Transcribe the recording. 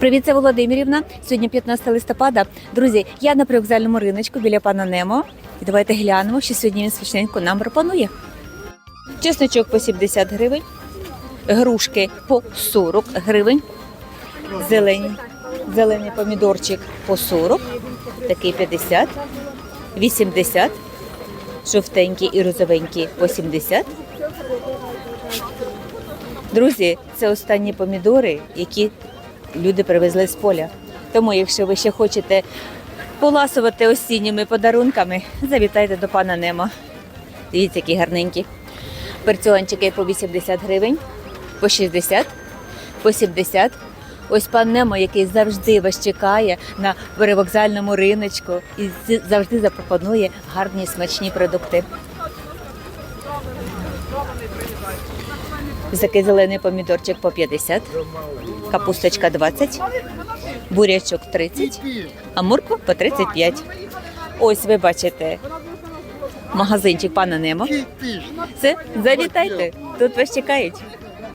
Привіт, це Володимирівна. Сьогодні 15 листопада. Друзі, я на привокзальному риночку біля пана Немо. І давайте глянемо, що сьогодні він смачненько нам пропонує. Чесночок по 70 гривень, грушки по 40 гривень, зелені, зелений помідорчик по 40, такий 50, 80, жовтенький і розовенький по 70. Друзі, це останні помідори, які люди привезли з поля. Тому, якщо ви ще хочете поласувати осінніми подарунками, завітайте до пана Немо. Дивіться, які гарненькі. Перціончики по 80 гривень, по 60, по 70. Ось пан Немо, який завжди вас чекає на перевокзальному риночку і завжди запропонує гарні смачні продукти. Такий зелений помідорчик по 50, капусточка 20, бурячок 30, а морква по 35. Ось ви бачите магазинчик пана Немо. Все, завітайте, тут вас чекають.